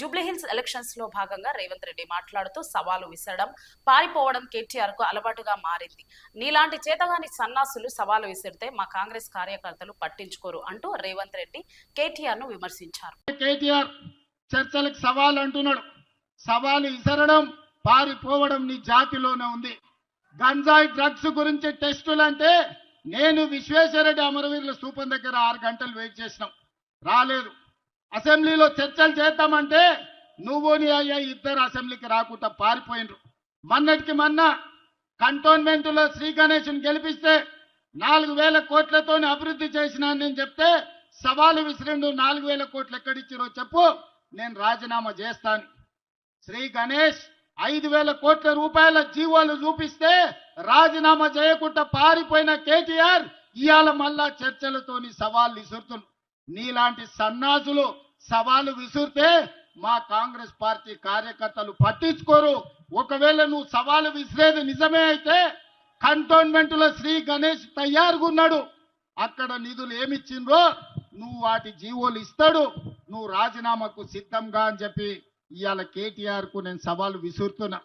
జూబ్లీహిల్స్ ఎలక్షన్స్లో భాగంగా రేవంత్ రెడ్డి మాట్లాడుతూ సవాలు విసరడం పారిపోవడం కేటీఆర్కు అలవాటుగా మారింది. నీలాంటి చేతగాని సన్నాసులు సవాలు విసిరితే మా కాంగ్రెస్ కార్యకర్తలు పట్టించుకోరు అంటూ రేవంత్ రెడ్డి కేటీఆర్ను విమర్శించారు. కేటీఆర్ చర్చలకు సవాల్ అంటున్నాడు. సవాలు విసరడం పారిపోవడం నీ జాతిలోనే ఉంది. గంజాయి డ్రగ్స్ గురించి టెస్టులు అంటే నేను విశ్వేశ్వరరెడ్డి అమరవీరుల స్థూపం దగ్గర ఆరు గంటలు వెయిట్ చేసినాం. రాలేదు. అసెంబ్లీలో చర్చలు చేద్దామంటే నువ్వు నీ అయ్యా ఇద్దరు అసెంబ్లీకి రాకుండా పారిపోయినరు. మొన్నటికి మొన్న కంటోన్మెంట్లో శ్రీ గణేష్ని గెలిపిస్తే నాలుగు వేల కోట్లతో అభివృద్ధి చేసినా నేను చెప్తే సవాలు విసిరిండు నాలుగు వేల కోట్లు ఎక్కడిచ్చిరో చెప్పు నేను రాజీనామా చేస్తాను. శ్రీ గణేష్ ఐదు వేల కోట్ల రూపాయల జీవోలు చూపిస్తే రాజీనామా చేయకుండా పారిపోయిన కేటీఆర్ ఇవాళ మళ్ళా చర్చలతోని సవాళ్ళు విసురుతులు నీలాంటి సన్నాసులు సవాలు విసురితే మా కాంగ్రెస్ పార్టీ కార్యకర్తలు పట్టించుకోరు. ఒకవేళ నువ్వు సవాలు విసిరేది నిజమే అయితే కంటోన్మెంట్లో శ్రీ గణేష్ తయారుగా ఉన్నాడు అక్కడ నిధులు ఏమిచ్చిండ్రో నువ్వు వాటి జీవోలు ఇస్తాడు. నువ్వు రాజీనామాకు సిద్ధంగా అని చెప్పి ఇవాళ కేటీఆర్కు నేను సవాలు విసురుతున్నా.